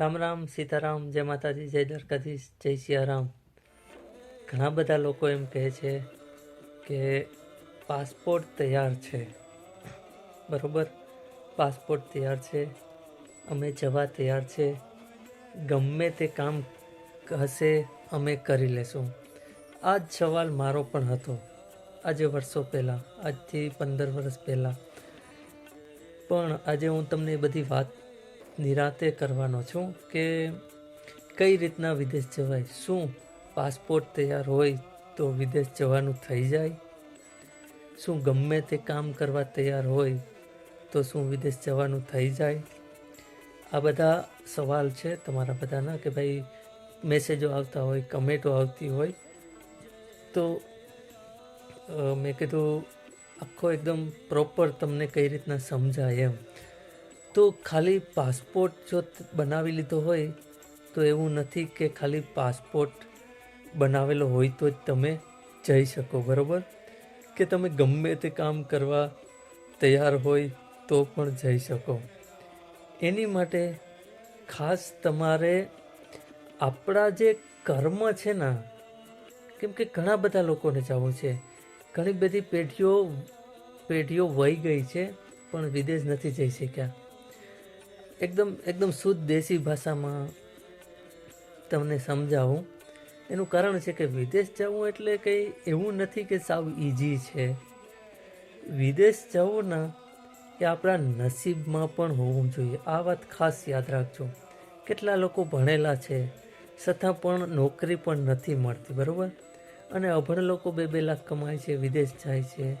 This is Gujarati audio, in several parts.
રામ રામ, સીતારામ, જય માતાજી, જય દ્વારકાધીશ, જય સિયારામ. ઘણા બધા લોકો એમ કહે છે કે પાસપોર્ટ તૈયાર છે. બરાબર? પાસપોર્ટ તૈયાર છે. અમે જવા તૈયાર છે. ગમે તે કામ હશે, અમે કરી લેશું. આ જ સવાલ મારો પણ હતો આજે વર્ષો પહેલાં, આજથી પંદર વર્ષ પહેલાં. પણ આજે હું તમને બધી વાત નિરાતે કરવાનો છું કે કઈ રીતના વિદેશ જવાય, શું પાસપોર્ટ તૈયાર હોય તો વિદેશ જવાનું થઈ જાય, શું ગમે તે કામ કરવા તૈયાર હોય તો શું વિદેશ જવાનું થઈ જાય. આ બધા સવાલ છે તમારા બધાના કે ભાઈ મેસેજો આવતા હોય, કમેન્ટો આવતી હોય. તો મેં કીધું આખો એકદમ પ્રોપર તમને કઈ રીતના સમજાય એમ. તો ખાલી પાસપોર્ટ જો બનાવી લીધો હોય, તો એવું નથી કે ખાલી પાસપોર્ટ બનાવેલો હોય તો જ તમે જઈ શકો, બરાબર? કે તમે ગમે તે કામ કરવા તૈયાર હોય તો પણ જઈ શકો. એની માટે ખાસ તમારે આપણા જે કર્મ છે ને, કેમ કે ઘણા બધા લોકોને જવું છે. ઘણી બધી પેઢીઓ પેઢીઓ વહી ગઈ છે, પણ વિદેશ નથી જઈ શક્યા. એકદમ એકદમ શુદ્ધ દેશી ભાષામાં તમને સમજાવું. એનું કારણ છે કે વિદેશ જવું એટલે કંઈ એવું નથી કે સાવ ઇઝી છે. વિદેશ જવું ના એ આપણા નસીબમાં પણ હોવું જોઈએ. આ વાત ખાસ યાદ રાખજો. કેટલા લોકો ભણેલા છે, છતાં પણ નોકરી પણ નથી મળતી, બરાબર? અને અભણ લોકો બે બે લાખ કમાય છે, વિદેશ જાય છે.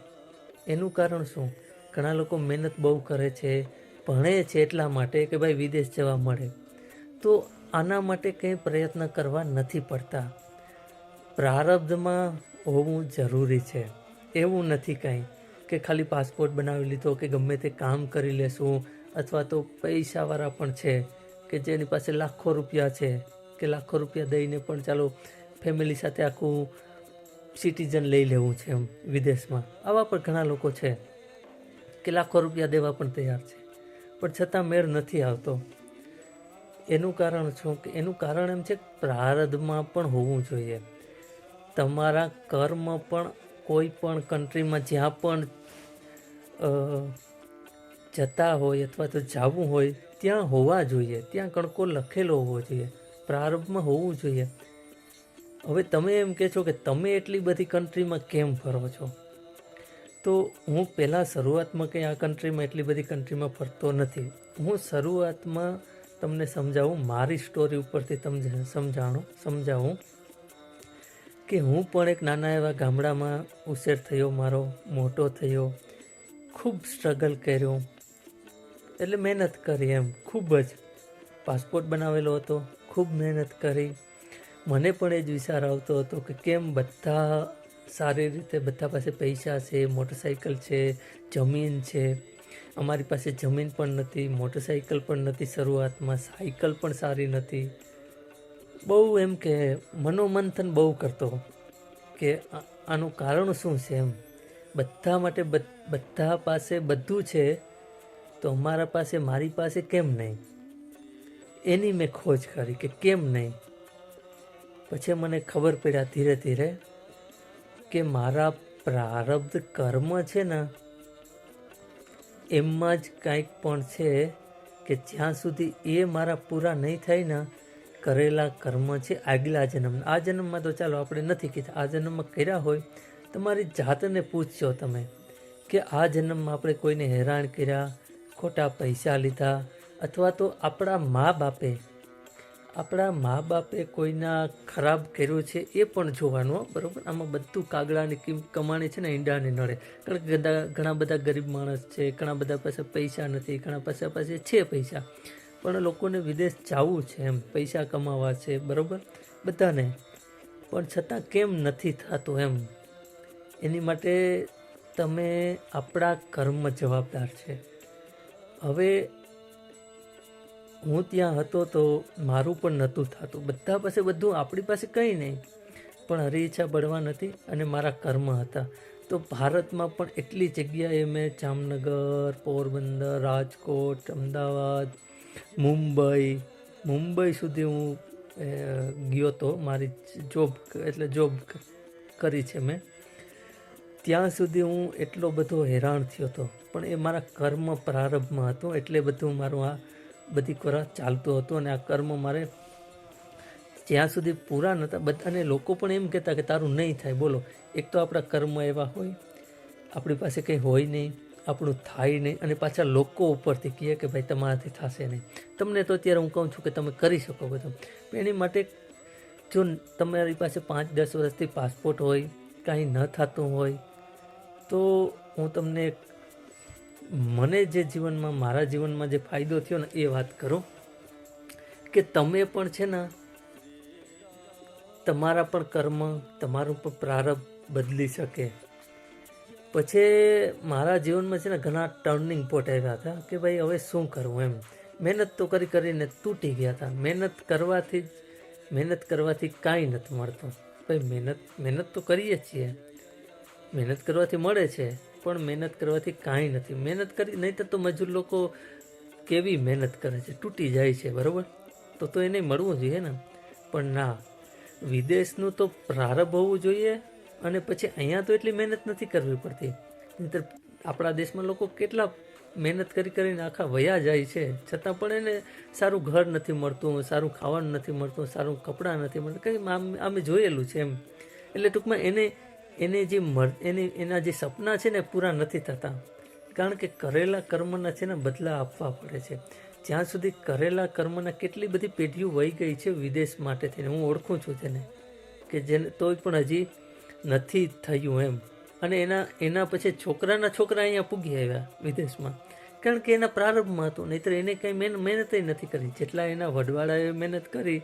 એનું કારણ શું? ઘણા લોકો મહેનત બહુ કરે છે ભણે છે એટલા માટે કે ભાઈ વિદેશ જવા મળે. તો આના માટે કંઈ પ્રયત્ન કરવા નથી પડતા. પ્રારબ્ધમાં હોવું જરૂરી છે. એવું નથી કાંઈ કે ખાલી પાસપોર્ટ બનાવી લીધો કે ગમે તે કામ કરી લેશું અથવા તો પૈસાવાળા પણ છે કે જેની પાસે લાખો રૂપિયા છે કે લાખો રૂપિયા દઈને પણ ચાલો ફેમિલી સાથે આખું સિટીઝન લઈ લેવું છે એમ વિદેશમાં. આવા પણ ઘણા લોકો છે કે લાખો રૂપિયા દેવા પણ તૈયાર છે. પણ છતાં મેળ નથી આવતો. એનું કારણ શું કે એનું કારણ એમ છે પ્રારબ્ધમાં પણ હોવું જોઈએ. તમારા કર્મ પણ કોઈ પણ કન્ટ્રીમાં જ્યાં પણ જતા હોય અથવા તો જવું હોય, ત્યાં હોવા જોઈએ. ત્યાં કણકો લખેલો હોવો જોઈએ. પ્રારંભમાં હોવું જોઈએ. હવે તમે એમ કહે છો કે તમે એટલી બધી કન્ટ્રીમાં કેમ ફરો છો? તો હું પહેલાં શરૂઆતમાં કંઈ આ કન્ટ્રીમાં એટલી બધી કન્ટ્રીમાં ફરતો નથી. હું શરૂઆતમાં તમને સમજાવું, મારી સ્ટોરી ઉપરથી તમને સમજાણું, સમજાવું કે હું પણ એક નાના એવા ગામડામાં ઉછેર થયો, મારો મોટો થયો, ખૂબ સ્ટ્રગલ કર્યો. એટલે મહેનત કરી એમ, ખૂબ જ. પાસપોર્ટ બનાવેલો હતો, ખૂબ મહેનત કરી. મને પણ એ જ વિચાર આવતો હતો કે કેમ બધા સારી રીતે બધા પાસે પૈસા છે મોટરસાઇકલ છે, જમીન છે. અમારી પાસે જમીન પણ નથી મોટરસાઇકલ પણ નથી શરૂઆતમાં, સાયકલ પણ સારી નથી. બહુ એમ કે મનોમંથન બહુ કરતો કે આનું કારણ શું છે એમ. બધા માટે બધા પાસે બધું છે, તો અમારા પાસે, મારી પાસે કેમ નહીં? એની મેં ખોજ કરી કે કેમ નહીં? પછી મને ખબર પડ્યા ધીરે ધીરે કે મારા પ્રારબ્ધ કર્મ છે ને, એમાં જ કાંઈક પણ છે કે જ્યાં સુધી એ મારા પૂરા નહીં થાય ને, કરેલા કર્મ છે આગલા જન્મ આ જન્મમાં તો ચાલો આપણે નથી કીધા. આ જન્મમાં કર્યા હોય, તમારી જાતને પૂછજો તમે કે આ જન્મમાં આપણે કોઈને હેરાન કર્યા, ખોટા પૈસા લીધા, અથવા તો આપણા મા બાપે આપણા મા બાપે કોઈના ખરાબ કર્યું છે એ પણ જોવાનું બરાબર? આમાં બધું કાગડાની કિંમ કમાણી છે ને ઈંડાને નડે. કારણ કે ઘણા બધા ગરીબ માણસ છે, ઘણા બધા પાસે પૈસા નથી, ઘણા પાસે પાસે છે પૈસા. પણ લોકોને વિદેશ જવું છે એમ, પૈસા કમાવા છે, બરાબર? બધાને. પણ છતાં કેમ નથી થતું એમ? એની માટે તમે આપણા કર્મ જવાબદાર છે. હવે હું ત્યાં હતો તો મારું પણ નહોતું થતું. બધા પાસે બધું આપણી પાસે કંઈ નહીં. પણ હરી ઈચ્છા બળવા નથી અને મારા કર્મ હતા. તો ભારતમાં પણ એટલી જગ્યાએ મેં જામનગર, પોરબંદર, રાજકોટ, અમદાવાદ, મુંબઈ મુંબઈ સુધી હું ગયો તો મારી જોબ એટલે જોબ કરી છે મેં. ત્યાં સુધી હું એટલો બધો હેરાન થયો હતો. પણ એ મારા કર્મ પ્રારંભમાં હતો એટલે બધું મારું આ બધી કોરા ચાલતું હતું અને આ કર્મ મારે જ્યાં સુધી પૂરા નહોતા. બધા અને લોકો પણ એમ કહેતા કે તારું નહીં થાય. બોલો, એક તો આપણા કર્મ એવા હોય, આપણી પાસે કંઈ હોય નહીં, આપણું થાય નહીં અને પાછા લોકો ઉપરથી કહે કે ભાઈ તમારાથી થશે નહીં. તમને તો અત્યારે હું કહું છું કે તમે કરી શકો બધું એની માટે જો તમારી પાસે પાંચ દસ વર્ષથી પાસપોર્ટ હોય, કાંઈ ન થતું હોય, તો હું તમને મને જે જીવનમાં, મારા જીવનમાં જે ફાયદો થયો ને એ વાત કરું કે તમે પણ છે ને તમારા પણ કર્મ, તમારું પણ પ્રારંભ બદલી શકે. પછી મારા જીવનમાં છે ને ઘણા ટર્નિંગ પોઈન્ટ આવ્યા હતા કે ભાઈ હવે શું કરવું એમ. મહેનત તો કરી કરીને તૂટી ગયા હતા. મહેનત કરવાથી જ, મહેનત કરવાથી કાંઈ નથી મળતું. ભાઈ મહેનત મહેનત તો કરીએ જ છીએ. મહેનત કરવાથી મળે છે. પણ મહેનત કરવાથી કાંઈ નથી. મહેનત કરી, નહીં તો મજૂર લોકો કેવી મહેનત કરે છે? તૂટી જાય છે, બરાબર? તો તો એને મળવું જોઈએ ને. પણ ના, વિદેશનું તો પ્રારંભ હોવું જોઈએ અને પછી અહીંયા તો એટલી મહેનત નથી કરવી પડતી. નહીંતર આપણા દેશમાં લોકો કેટલા મહેનત કરી કરીને આખા વયા જાય છે. છતાં પણ એને સારું ઘર નથી મળતું, સારું ખાવાનું નથી મળતું, સારું કપડાં નથી મળતું. કંઈ અમે જોયેલું છે એમ. એટલે ટૂંકમાં એને એને જે મર, એની, એના જે સપના છે ને પૂરા નથી થતા. કારણ કે કરેલા કર્મના છે ને બદલા આપવા પડે છે. જ્યાં સુધી કરેલા કર્મના કેટલી બધી પેઢીઓ વહી ગઈ છે વિદેશ માટે થઈને. હું ઓળખું છું તેને. કે જેને, તોય પણ હજી નથી થયું એમ. અને એના એના પછી છોકરાના છોકરા અહીંયા પૂગી આવ્યા વિદેશમાં. કારણ કે એના પ્રારંભમાં હતું. નહીંતર એને કંઈ મહેનત મહેનત નથી કરી. જેટલા એના વડવાળાએ મહેનત કરી,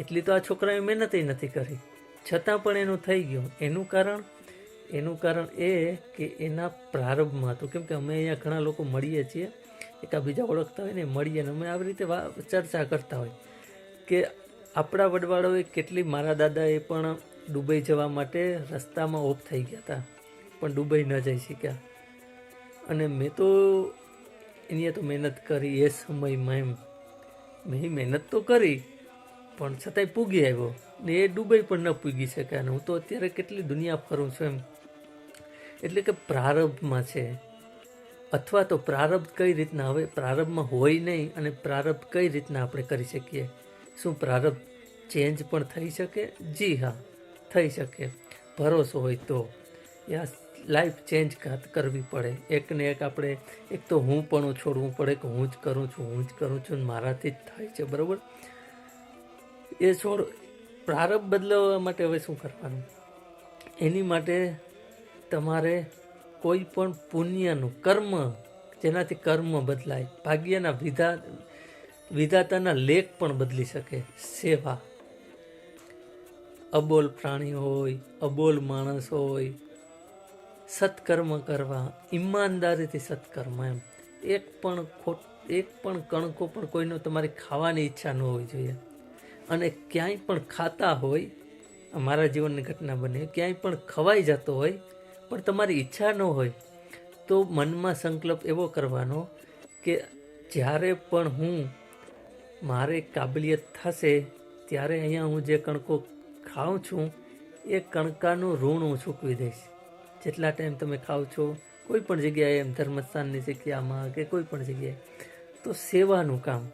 એટલી તો આ છોકરાએ મહેનત નથી કરી. છતાં પણ એનું થઈ ગયું. એનું કારણ એનું કારણ એ કે એના પ્રારંભમાં હતું કેમ કે અમે અહીંયા ઘણા લોકો મળીએ છીએ, એકાબીજા ઓળખતા હોય ને મળીએ ને અમે આવી રીતે ચર્ચા કરતા હોય કે આપણા વડવાળોએ કેટલી, મારા દાદાએ પણ દુબઈ જવા માટે રસ્તામાં ઓફ થઈ ગયા હતા, પણ દુબઈ ન જઈ શક્યા. અને મેં તો એની તો મહેનત કરી, એ સમયમાં એમ, મેં મહેનત તો કરી, પણ છતાંય પૂગી આવ્યો. ને એ દુબઈ પણ ન પૂગી શકે અને હું તો અત્યારે કેટલી દુનિયા ફરું છું એમ. એટલે કે પ્રારંભમાં છે. અથવા તો પ્રારબ્ધ કઈ રીતના હવે? પ્રારંભમાં હોય નહીં અને પ્રારબ્ધ કઈ રીતના આપણે કરી શકીએ? શું પ્રારબ્ધ ચેન્જ પણ થઈ શકે? જી હા, થઈ શકે. ભરોસો હોય તો. યા લાઈફ ચેન્જ કરવી પડે. એકને એક આપણે એક તો હું પણ છોડવું પડે કે હું જ કરું છું, હું જ કરું છું મારાથી જ થાય છે, બરાબર? એ છોડ પ્રારંભ બદલાવવા માટે હવે શું કરવાનું? એની માટે તમારે કોઈ પણ પુણ્યનું કર્મ, જેનાથી કર્મ બદલાય, ભાગ્યના વિધા, વિધાતાના લેખ પણ બદલી શકે. સેવા. અબોલ પ્રાણી હોય, અબોલ માણસ હોય, સત્કર્મ કરવા, ઈમાનદારીથી સત્કર્મ એમ. એક પણ ખોટ, એક પણ કણકો પણ કોઈનો તમારી ખાવાની ઈચ્છા ન હોવી જોઈએ. અને ક્યાંય પણ ખાતા હોય મારા જીવનની ઘટના બને, ક્યાંય પણ ખવાઈ જતો હોય, પણ તમારી ઈચ્છા ન હોય, તો મનમાં સંકલ્પ એવો કરવાનો કે જ્યારે પણ હું મારે કાબલિયત થશે, ત્યારે અહીંયા હું જે કણકો ખાઉં છું, એ કણકાનું ઋણ હું ચૂકવી દઈશ. જેટલા ટાઈમ તમે ખાઓ છો, કોઈ પણ જગ્યાએ એમ ધર્મસ્થાનની જગ્યામાં કે કોઈ પણ જગ્યાએ, તો સેવાનું કામ.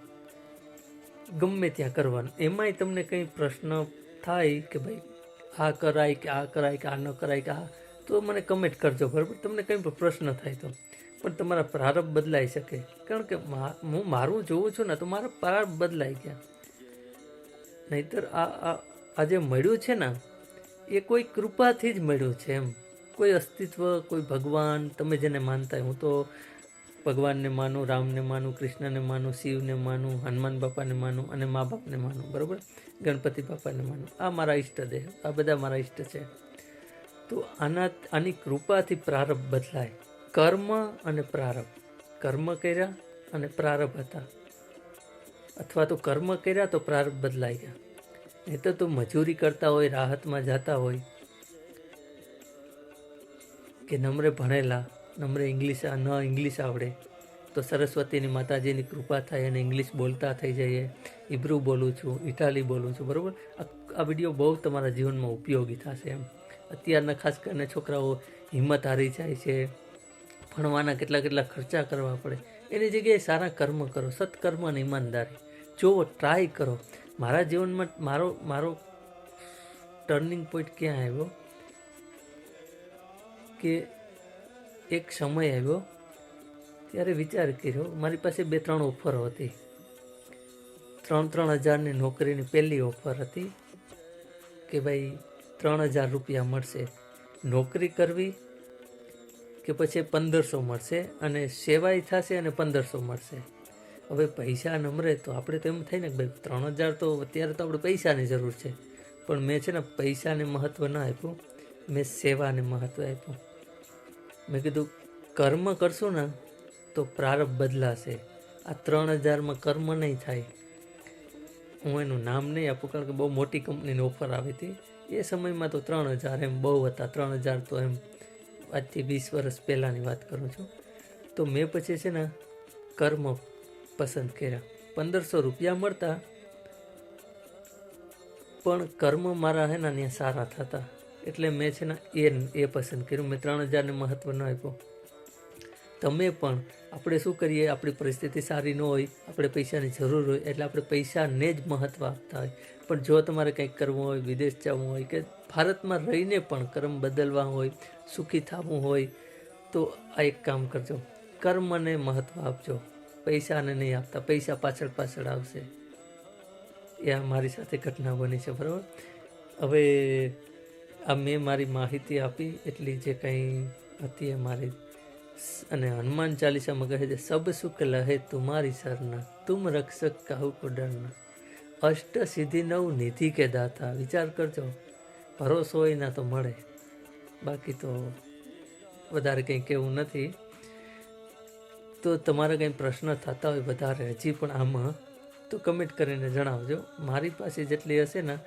ગમે ત્યાં કરવાનું. એમાંય તમને કંઈ પ્રશ્ન થાય કે ભાઈ, આ કરાય કે આ કરાય કે આ ન કરાય કે આ, તો મને કમેન્ટ કરજો, બરાબર? તમને કંઈ પણ પ્રશ્ન થાય તો. પણ તમારા પ્રારંભ બદલાઈ શકે. કારણ કે હું મારું જોઉં છું ને, તો મારા પ્રારંભ બદલાઈ ગયા. નહીતર આ આ જે મળ્યું છે ને, એ કોઈ કૃપાથી જ મળ્યું છે એમ. કોઈ અસ્તિત્વ, કોઈ ભગવાન, તમે જેને માનતા હું તો ભગવાનને માનું, રામને માનું, કૃષ્ણને માનું, શિવને માનું, હનુમાન બાપાને માનું અને મા બાપને માનું, બરાબર? ગણપતિ બાપાને માનું. આ મારા ઈષ્ટદેવ આ બધા મારા ઈષ્ટ છે. તો આના, આની કૃપાથી પ્રારબ્ધ બદલાય. કર્મ અને પ્રારબ્ધ કર્મ કર્યા અને પ્રારબ્ધ હતા. અથવા તો કર્મ કર્યા તો પ્રારબ્ધ બદલાઈ ગયા. નહીં તું મજૂરી કરતા હોય, રાહતમાં જતા હોય, કે નમ્રે ભણેલા નમ્રે ઇંગ્લિશ, ન ઇંગ્લિશ આવડે, તો સરસ્વતીની માતાજીની કૃપા થાય અને ઇંગ્લિશ બોલતા થઈ જઈએ. ઇબ્રુ બોલું છું, ઇટાલી બોલું છું, બરાબર? આ વીડિયો બહુ તમારા જીવનમાં ઉપયોગી થશે એમ. અત્યારના ખાસ કરીને છોકરાઓ હિંમત હારી જાય છે, ભણવાના કેટલા કેટલા ખર્ચા કરવા પડે. એની જગ્યાએ સારા કર્મ કરો, સત્કર્મ અને ઈમાનદારી. જુઓ ટ્રાય કરો. મારા જીવનમાં મારો મારો ટર્નિંગ પોઈન્ટ ક્યાં આવ્યો? કે એક સમય આવ્યો, ત્યારે વિચાર કર્યો, મારી પાસે બે ત્રણ ઓફરો હતી. ત્રણ ત્રણ હજારની નોકરીની પહેલી ઓફર હતી કે ભાઈ ત્રણ હજાર રૂપિયા મળશે. નોકરી કરવી કે પછી પંદરસો મળશે અને સેવાય થશે અને પંદરસો મળશે. હવે પૈસા નમરે તો આપણે તો એમ થાય ને કે ભાઈ ત્રણ હજાર તો અત્યારે તો આપણે પૈસાની જરૂર છે. પણ મેં છે ને પૈસાને મહત્ત્વ ન આપ્યું, મેં સેવાને મહત્ત્વ આપ્યું. મેં કીધું, કર્મ કરશું ને, તો પ્રારબ્ધ બદલાશે. આ ત્રણ હજારમાં કર્મ નહીં થાય. હું એનું નામ નહીં આપું, કારણ કે બહુ મોટી કંપનીની ઓફર આવી હતી. એ સમયમાં તો ત્રણ હજાર એમ બહુ હતા, ત્રણ હજાર તો એમ આજથી વીસ વર્ષ પહેલાંની વાત કરું છું. તો મેં પછી છે ને કર્મ પસંદ કર્યા. પંદરસો રૂપિયા મળતા, પણ કર્મ મારા હે ને સારા થતા. એટલે મેં છે ને એ એ પસંદ કર્યું. મેં ત્રણ હજારને મહત્ત્વ ન આપ્યો. તમે પણ આપણે શું કરીએ? આપણી પરિસ્થિતિ સારી ન હોય, આપણે પૈસાની જરૂર હોય, એટલે આપણે પૈસાને જ મહત્ત્વ આપતા હોય. પણ જો તમારે કંઈક કરવું હોય, વિદેશ જવું હોય કે ભારતમાં રહીને પણ કર્મ બદલવા હોય, સુખી થવું હોય, તો આ એક કામ કરજો. કર્મને મહત્ત્વ આપજો. પૈસાને નહીં આપતા. પૈસા પાછળ પાછળ આવશે. એ મારી સાથે ઘટના બની છે, બરાબર? હવે આ મેં મારી માહિતી આપી એટલી જે કંઈ હતી એ મારી. અને હનુમાન ચાલીસામાં કહે છે, સબ સુખ લહે તુમારી સરના તુમ રક્ષક કાહુ કો અષ્ટ સિદ્ધિ નવ નિધિ કે દાતા, વિચાર કરજો, ભરોસો હોય ના તો મળે. બાકી તો વધારે કંઈ કહેવું નથી. તો તમારા કંઈ પ્રશ્ન થતા હોય વધારે, હજી પણ આમાં, તો કમેન્ટ કરીને જણાવજો. મારી પાસે જેટલી હશે ને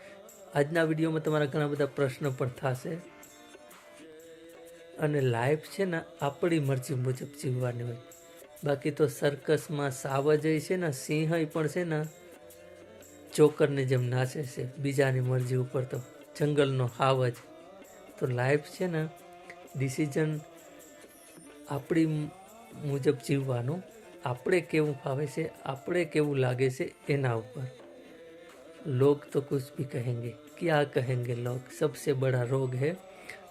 આજના વિડીયોમાં તમારા ઘણા બધા પ્રશ્ન પણ થશે. અને લાઈફ છે ને, આપણી મરજી મુજબ જીવવાની હોય. બાકી તો સર્કસમાં સાવજય છે ને સિંહ પણ છે ને, ચોકરની જેમ નાચે છે, બીજાની મરજી ઉપર તો જંગલનો હાવજ. તો લાઈફ છે ને, ડિસિઝન આપણી મુજબ જીવવાનું. આપણે કેવું ફાવે છે, આપણે કેવું લાગે છે, એના ઉપર. लोग तो कुछ भी कहेंगे क्या कहेंगे लोग सबसे बड़ा रोग है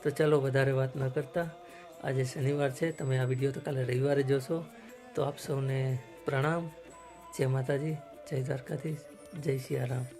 તો ચાલો વધારે વાત ન કરતા આજે શનિવાર છે તમે આ વિડીયો તો કાલે રવિવારે જોશો તો આપ સૌને પ્રણામ જય માતાજી જય દ્વારકાધીશ જય સિયારામ